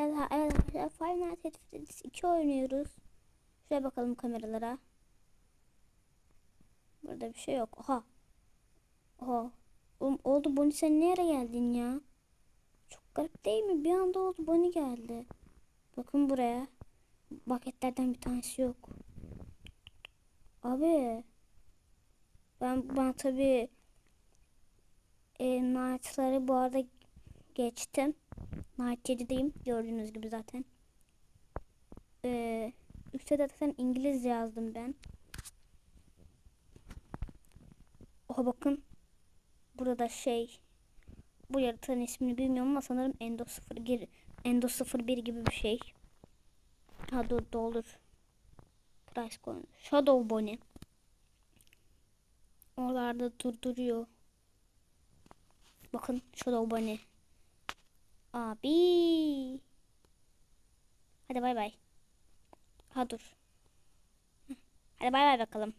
Evet, evet arkadaşlar Five Nights at Freddy's 2 oynuyoruz. Şuraya bakalım kameralara. Burada bir şey yok. Oha. Oha. Oğlum oldu Bonnie sen nereye geldin ya? Çok garip değil mi? Bir anda oldu Bonnie geldi. Bakın buraya. Paketlerden bir tanesi yok. Abi. Ben, ben tabii e, Night'ları bu arada geçtim. Night 7'deyim. Gördüğünüz gibi zaten. Ee, üstte zaten İngilizce yazdım ben. Oha bakın. Burada şey bu yaratıkların ismini bilmiyorum ama sanırım Endo 01 Endo 01 gibi bir şey. Ha dur doldur. Price coin. Shadow Bonnie. Oralarda durduruyor. Bakın Shadow Bunny. Abi. Hadi bay bay. Ha dur. Hadi bay bay bakalım.